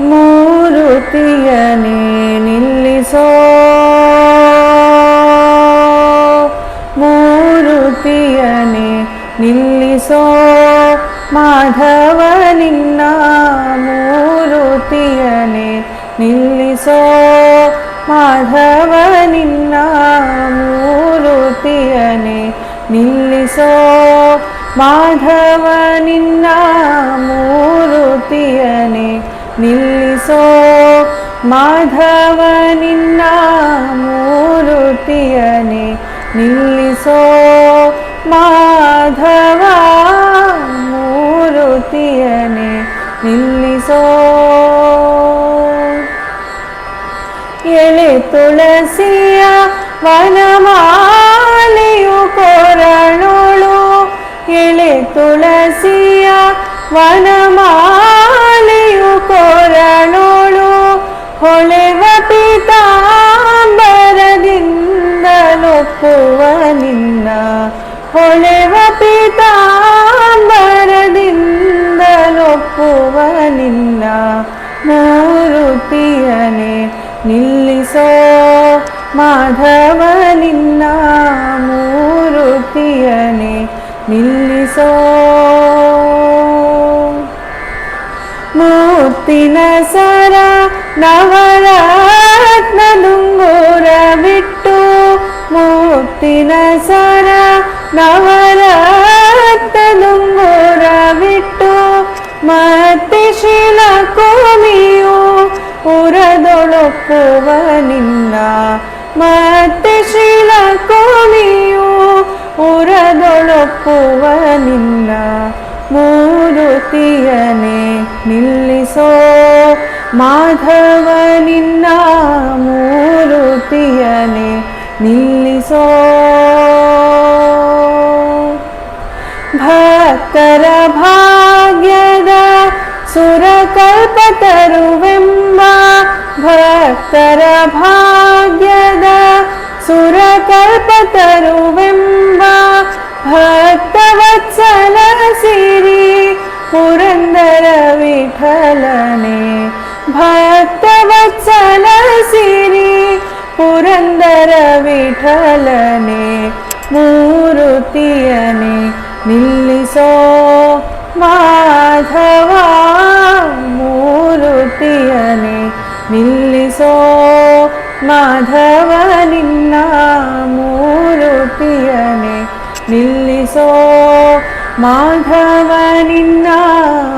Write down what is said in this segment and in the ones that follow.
ಮೂರುತಿಯನೇ ನಿಲ್ಲಿಸೋ. ಮೂರುತಿಯನೇ ನಿಲ್ಲಿಸೋ. ಮಾಧವ ನಿನ್ನ ಮೂರುತಿಯನೇ ನಿಲ್ಲಿಸೋ. ಮಾಧವ ನಿನ್ನ ಮೂರುತಿಯನೇ ನಿಲ್ಲಿಸೋ. ಮಾಧವ ನಿನ್ನ ನಿಲ್ಲಿಸೋ ಮಾಧವ ನಿನ್ನ ಮೂರುತಿಯನೆ, ನಿಲ್ಲಿಸೋ ಮಾಧವ ಮೂರುತಿಯನೆ, ನಿಲ್ಲಿಸೋ ಎಳೆ ತುಳಸಿಯ ವನಮಾಲೆಯು ಕೊರಳುಳು. ಎಳೆ ತುಳಸಿಯ ವನಮಾಲೆಯು ಪೀತಾಂಬರದಿಂದಲೊಪ್ಪುವ ನಿನ್ನ ಹೊಳೆವ ಪೀತಾಂಬರದಿಂದಲೊಪ್ಪುವ ನಿನ್ನ ಮಾರುತಿಯನೆ ನಿಲ್ಲಿಸೋ ಮಾಧವ ನಿನ್ನ ಮೂರುತಿಯನೆ ನಿಲ್ಲಿಸೋ ಮೂರ್ತಿನ ಸರ ನವರತ್ನ ದುಂಗುರ ಬಿಟ್ಟು ಮೂರ್ತಿನ ಸರ ನವರತ್ನ ದುಂಗುರ ಬಿಟ್ಟು ಮತ್ತೆ ಶಿಲ ಕೋಮಿಯು ಉರದೊಳೊಪ್ಪುವ ನಿನ್ನ ಮತ್ತೆ ಶಿಲ ಕೋಮಿಯು ಉರದೊಳೊಪ್ಪುವ ನಿನ್ನ ಮೂರುತಿಯನೇ ನಿಲ್ಲಿಸೋ ಮಾಧವ ನಿನ್ನ ಮೂರುತಿಯನೇ ನಿಲ್ಲಿಸೋ ಭಕ್ತರ ಭಾಗ್ಯದ ಸುರಕಲ್ಪ ತರುವೆಂಬ ಭಕ್ತರ ಭಾಗ್ಯದ ವಿಠಲನೆ ಭಕ್ತವತ್ಸಲ ಸಿರಿ ಪುರಂದರ ವಿಠಲನೆ ಮೂರುತಿಯನೆ ನಿಲ್ಲಿಸೋ ಮಾಧವ ಮೂರುತಿಯನೆ ನಿಲ್ಲಿಸೋ ಮಾಧವ ನಿನ್ನ ಮೂರುತಿಯನೆ ನಿಲ್ಲಿಸೋ ಮಾಧವ ನಿನ್ನ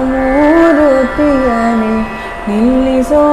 ಮೂರುತಿಯನೆ ನಿಲ್ಲಿಸೋ